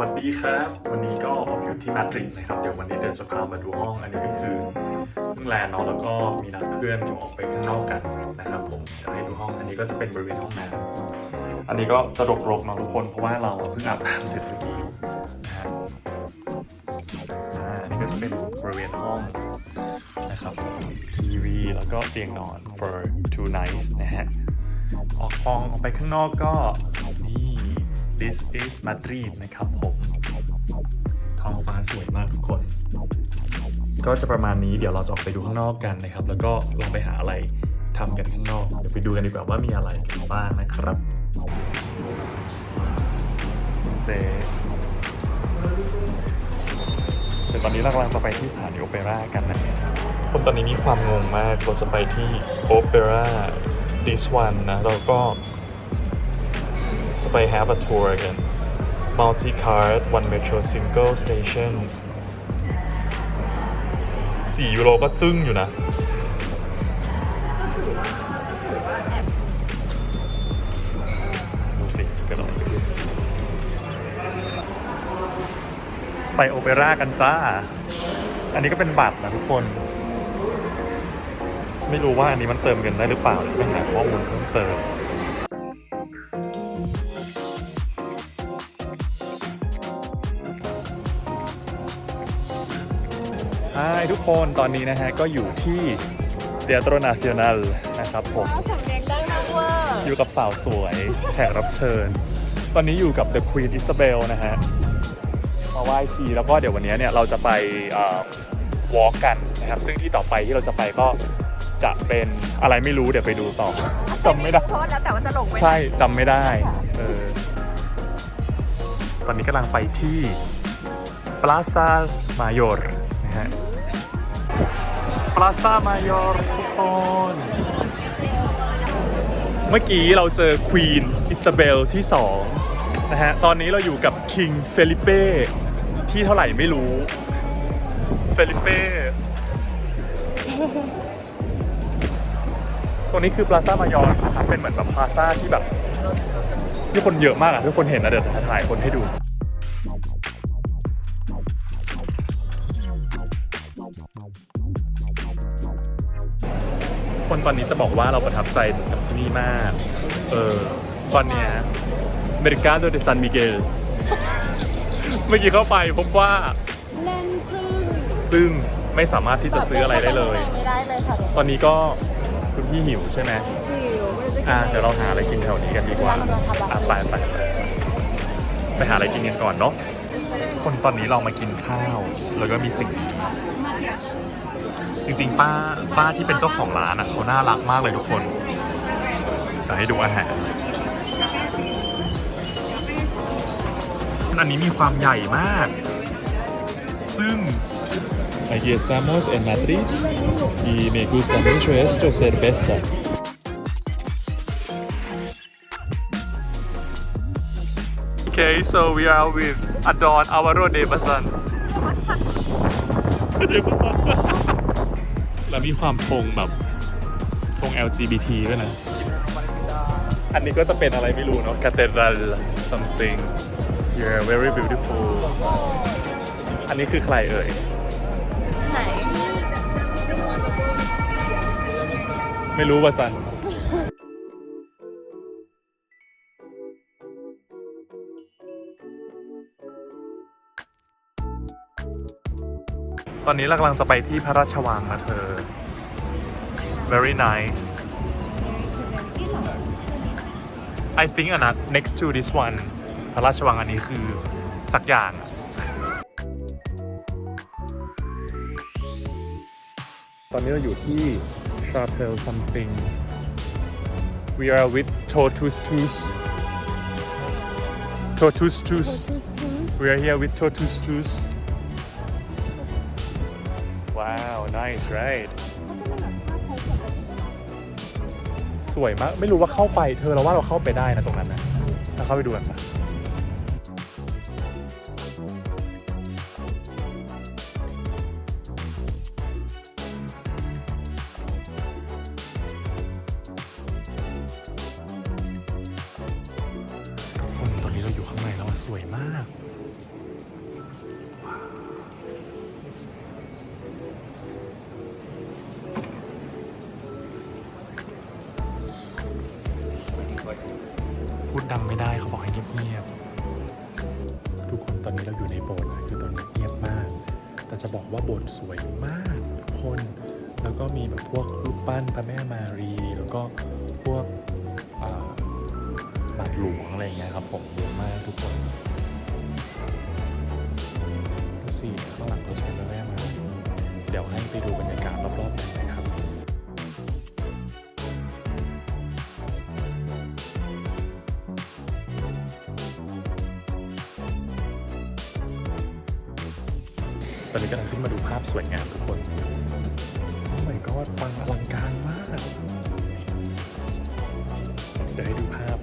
วัสดีครับ วันนี้ก็ออกอยู่ที่มาดริดนะครับ เดี๋ยววันนี้เดี๋ยวจะพามาดูห้อง อันนี้ก็คือเพิ่งแลนเนาะแล้วก็มีนัดเพื่อนอยู่ออกไปข้างนอกกันนะครับ ผมเดี๋ยวให้ดูห้อง อันนี้ก็จะเป็นบริเวณห้องน้ำอันนี้ก็จะรกๆเนาะทุกคน เพราะว่าเราเพิ่งอาบน้ำเสร็จเมื่อกี้นะฮะอ่าอันนี้ก็จะเป็นบริเวณห้องนะครับทีวีแล้วก็เตียงนอน for two nights นะฮะออกมองออกไปข้างนอกก็ this is Madrid นะครับผมท้องฟ้าสวยมากทุกคน ก็จะประมาณนี้เดี๋ยวเราจะออกไปดูข้างนอกกันนะครับ แล้วก็ลองไปหาอะไรทำกันข้างนอก เดี๋ยวไปดูกันดีกว่าว่ามีอะไรกันบ้างนะครับเจเดี๋ยวตอนนี้เรากำลังจะไปที่สถานีโอเปร่ากันนะคนตอนนี้มีความงงมากเราจะไปที่โอเปร่า this one นะแล้วก็ จะไป have a tour กัน multi card one metro single stations 4ยูโรก็จึ้งอยู่นะดูสิจะเกิดอะไรขึ้นไปโอเปร่ากันจ้า อันนี้ก็เป็นบัตรนะทุกคน ไม่รู้ว่าอันนี้มันเติมเงินได้หรือเปล่าเดี๋ยวไปหาข้อมูลเพิ่มเติม ฮายทุกคนตอนนี้นะฮะก็อยู่ที่เ e ีย t ร o Nacional นะครับผมสำเนียงได้มากเวอร์อยู่กับสาวสวยแขกรับเชิญ ตอนนี้อยู่กับ The Queen Isabel นะฮะมาไหว้ชีแล้วก็เดี๋ยววันนี้เนี่ยเราจะไปวอล์กกันนะครับ ซึ่งที่ต่อไปที่เราจะไปก็จะเป็นอะไรไม่รู้เดี๋ยวไปดูต่อจำไม่ได้เพราะว่าแล้วแต่ว่าจะลงไปใช่จำไม่ได้เออตอนนี้กำลังไปที่ Plaza Mayor นะฮะ Plaza Mayor ทุกคนเมื่อกี้เราเจอควีนอิซาเบลที่ 2 นะฮะ ตอนนี้เราอยู่กับคิงเฟลิเป้ที่เท่าไหร่ไม่รู้ เฟลิเป้ ตรงนี้คือ Plaza Mayor นะครับเป็นเหมือนแบบพลาซ่าที่แบบที่คนเยอะมากอะทุกคนเห็นนะเดี๋ยวถ่ายคนให้ดู คนตอนนี้จะบอกว่าเราประทับใจกับที่นี่มาก เออ ตอนเนี้ยเมริกาโดเดซันมิเกล เมื่อกี้เข้าไปพบว่าแน่นจึ้งซึ่งไม่สามารถที่จะซื้ออะไรได้เลย ไม่ได้เลยค่ะตอนนี้ก็คุณพี่หิวใช่ไหมหิวไม่รู้จะกินอะอะไรเดี๋ยวเราหาอะไรกินแถวนี้กันดีกว่าเราทำอะไรอะไปไปไปหาอะไรกินกันก่อนเนาะ คนตอนนี้เรามากินข้าว แล้วก็มีสิ่งนี้ จริงๆ ป้าป้าที่เป็นเจ้าของร้านอะเขาน่ารักมากเลยทุกคนเดี๋ยวให้ดูอาหารอันนี้มีความใหญ่มาก ซึ่ง Aquí estamos en Madrid y me gusta mucho esto cerveza. Okay, so we are with Adon Alvaro de Basan. De Basan แล้วมีความธงแบบธง LGBT ด้วยนะ อันนี้ก็จะเป็นอะไรไม่รู้เนาะ Cathedral something yeah very beautiful อันนี้คือใครเอ่ย ไหน ไม่รู้ว่าสัน ตอนนี้เรากำลังจะไปที่พระราชวังนะเธอ very nice I think อะนะ next to this one พระราชวังอันนี้คือสักอย่างอะตอนนี้เราอยู่ที่ Chapel something we are with Totus Tus Totus Tus we are here with Totus Tus nice right สวยมาก ไม่รู้ว่าเข้าไป เธอเราว่าเราเข้าไปได้นะตรงนั้นนะถ้าเข้าไปดูกันปะทุกคนตอนนี้เราอยู่ข้างในแล้วอะสวยมาก ไม่ได้เขาบอกให้เงียบๆทุกคนตอนนี้เราอยู่ในโบสถ์นะคือตอนนี้เงียบมาก แต่จะบอกว่าโบสถ์สวยมากทุกคน แล้วก็มีแบบพวกรูปปั้นพระแม่มารี แล้วก็พวกบาทหลวงอะไรอย่างเงี้ยครับผมเยอะมากทุกคนดูสิข้างหลังก็ใช้พระแม่มารีเดี๋ยวให้ไปดูบรรยากาศรอบๆหน่อยนะครับ ตอนนี้กำลังขึ้นมาดูภาพสวยงามทุกคนโอ้ my god ปังอลังการมาก เดี๋ยวให้ดูภาพ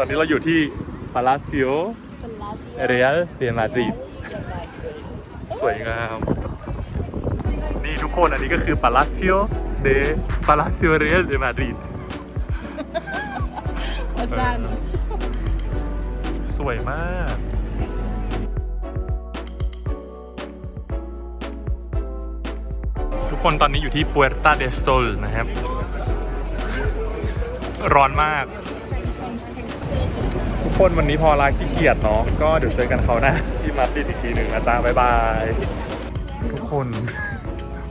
อนนี้เราอยู่ที่ Palacio เป็นลาเซีย Real de Madrid สวยงาม นี่ทุกคนอันนี้ก็คือ Palacio de Palacio Real de Madrid อาจารย์สวยมากทุกคนตอนนี้อยู่ที่ Puerta del Sol นะครับ ร้อนมากทุก คนวันนี้พอลาขี้เกียจเนาะก็เดี๋ยวเจอกันเขาวหนะที่มาร์ตินอีกทีหนึ่งอาจารย์บ๊ายบายทุกคน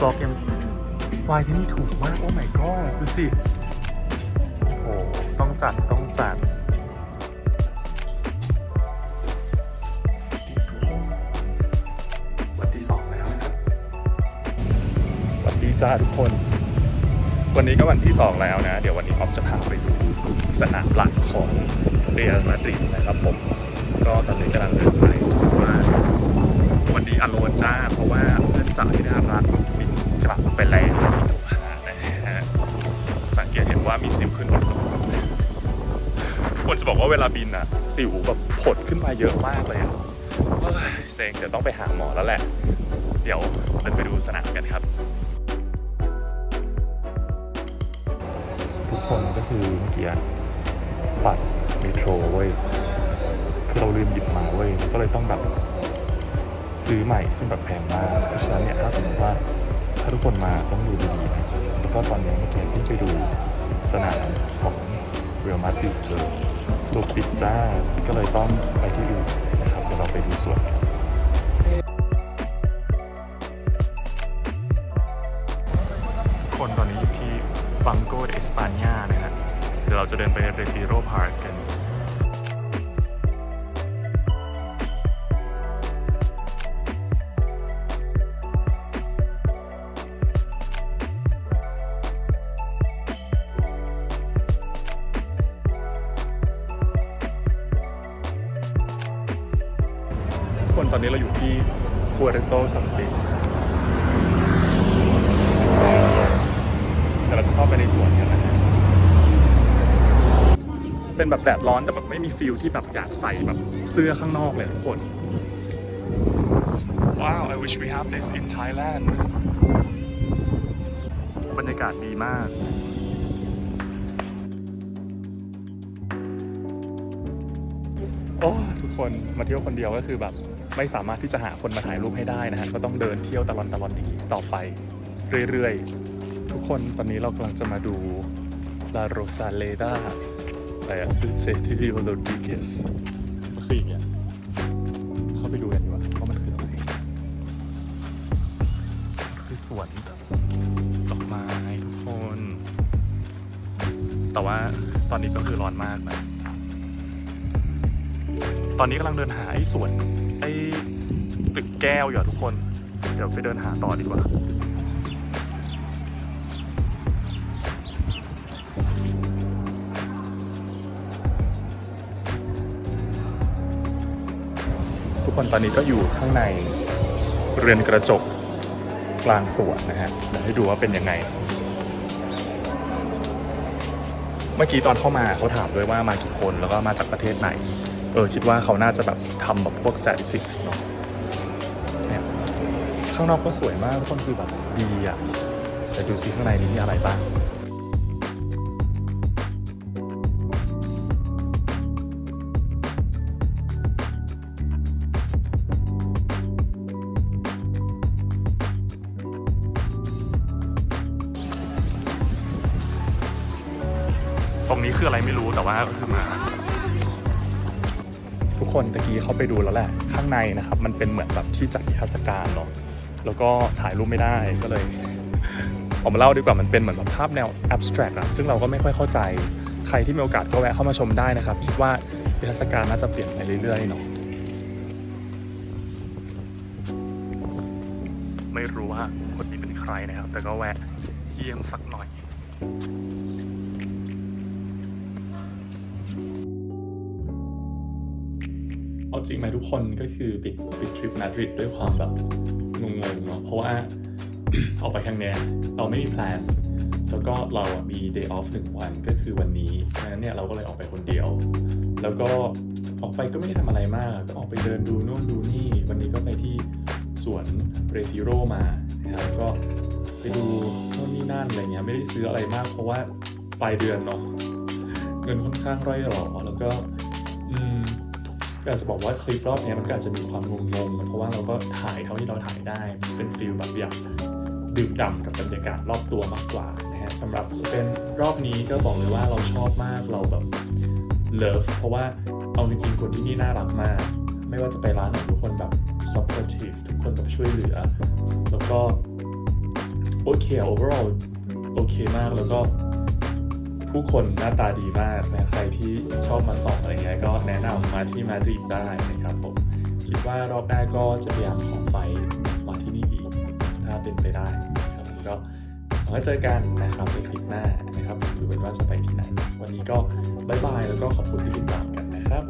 บล็อกยังวายที่นี่ถูกมากโอ้ my god ดูสิโอ้โหต้องจัดต้องจัดวันที่สองแล้วนะครับสวัสดีจ้าทุกคน วันนี้ก็วันที่สองแล้วนะ เดี๋ยววันนี้ออฟจะพาไปดูสนามหลักของเรียลมาดริดนะครับผม ก็ตอนนี้กำลังเดินไปจะบว่าวันนี้อโลนจ้า เพราะว่าเพื่อนสาวที่น่ารักบินกลับไปแล้วที่โดฮานะฮะจะสังเกตเห็นว่ามีสิวขึ้นบนจมูกควรจะบอกว่าเวลาบินอะสิวแบบผดขึ้นมาเยอะมากเลยอะเฮ้ยเซ็งเดี๋ยวต้องไปหาหมอแล้วแหละ เดี๋ยวเดินไปดูสนามกัน คือเมื่อกี้บัตรเมโทรเว้ยคือเราลืมหยิบมาเว้ยก็เลยต้องแบบซื้อใหม่ซึ่งแบบแพงมากเพราะฉะนั้นเนี่ยถ้าสมมติว่าถ้าทุกคนมาต้องดูดีๆนะแล้วก็ตอนนี้เมื่อกี้ที่ไปดูสนามของเรียลมาดริดเลยตัวปิดจ้าก็เลยต้องไปที่อื่นนะครับเดี๋ยวเราไปดูสวนกันคนตอนนี้อยู่ที่บังโกเดสปานญานะฮะเดี๋ยวเราจะเดินไปเรติโรพาร์คกัน คนตอนนี้เราอยู่ที่ปัวเรโตซัมติเดี๋ยวเราจะเข้าไปในสวนกันนะฮะ เป็นแบบแดดร้อนแต่แบบไม่มีฟิลที่แบบอยากใส่แบบเสื้อข้างนอกเลยทุกคน ว้าว I wish we have this in Thailand บรรยากาศดีมากโอ้ทุกคนมาเที่ยวคนเดียวก็คือแบบไม่สามารถที่จะหาคนมาถ่ายรูปให้ได้นะฮะก็ต้องเดินเที่ยวตลอดตลอดอย่างนี้ต่อไปเรื่อยๆ ทุกคนตอนนี้เรากำลังจะมาดู La Rosaleda อะไรอะคือ Cecilio Rodriguez มันคืออย่างเงี้ยเข้าไปดูกันดีกว่าว่ามันคืออะไรคือสวนดอกไม้ทุกคน แต่ว่าตอนนี้ก็คือร้อนมากนะ ตอนนี้กำลังเดินหาไอ้สวนไอ้ตึกแก้วอยู่อะทุกคน เดี๋ยวไปเดินหาต่อดีกว่า คนตอนนี้ก็อยู่ข้างในเรือนกระจกกลางสวนนะฮะเดี๋ยวให้ดูว่าเป็นยังไง เมื่อกี้ตอนเข้ามาเขาถามด้วยว่ามากี่คนแล้วก็มาจากประเทศไหน เออคิดว่าเขาน่าจะแบบทำแบบพวก statistics เนาะเนี่ยข้างนอกก็สวยมากทุกคนคือแบบดีอะแต่ดูซิข้างในนี้มีอะไรบ้าง ตรงนี้คืออะไรไม่รู้แต่ว่าก็คือมา ทุกคนตะกี้เขาไปดูแล้วแหละ ข้างในนะครับ มันเป็นเหมือนแบบที่จัดนิทรรศการเนาะแล้วก็ถ่ายรูปไม่ได้ก็เลยออกมาเล่าดีกว่ามันเป็นเหมือนแบบภาพแนว abstract อะซึ่งเราก็ไม่ค่อยเข้าใจใครที่มีโอกาสก็แวะเข้ามาชมได้นะครับ คิดว่านิทรรศการน่าจะเปลี่ยนไปเรื่อยๆเนาะไม่รู้ว่าคนนี้เป็นใครนะครับ แต่ก็แวะเยี่ยมสักหน่อย จริงไหมทุกคนก็คือปิดปิดทริปมาดริดด้วยความแบบงงๆเนาะเพราะว่าออกไปครั้งเนี้ยเราไม่มีแพลนแล้วก็เราอะมี day off หนึ่งวันก็คือวันนี้ฉะนั้นเนี่ยเราก็เลยออกไปคนเดียว แล้วก็ออกไปก็ไม่ได้ทำอะไรมาก ก็ออกไปเดินดูนู่นดูนี่ วันนี้ก็ไปที่สวนเรติโรมานะครับแล้วก็ไปดูนู่นนี่นั่นอะไรเงี้ยไม่ได้ซื้ออะไรมาก เพราะว่าปลายเดือนเนาะเงินค่อนข้างร่อยหรอแล้วก็ อาจจะบอกว่าคลิปรอบนี้มันก็อาจจะมีความงงๆนเพราะว่าเราก็ถ่ายเท่าที่เราถ่ายได้เป็นฟิลแบบอยากดื่มด่ำกับบรรยากาศรอบตัวมากกว่านะฮะสำหรับสเปนรอบนี้ก็บอกเลยว่าเราชอบมากเราแบบเลิฟเพราะว่าเอาจริงๆคนที่นี่น่ารักมาก ไม่ว่าจะไปร้านไหนทุกคนแบบ supportive ทุกคนแบบช่วยเหลือ แล้วก็โอเค overall โอเคมากแล้วก็ ผู้คนหน้าตาดีมากนะใครที่ชอบมาส่องอะไรเงี้ยก็แนะนำมาที่มาดริดได้นะครับผมคิดว่ารอบหน้าก็จะพยายามขอไปมาที่นี่อีกถ้าเป็นไปได้นะครับก็หวังว่าเจอกันนะครับในคลิปหน้านะครับดูกันว่าจะไปที่ไหน วันนี้ก็บายบายแล้วก็ขอบคุณที่ติดตามกันนะครับ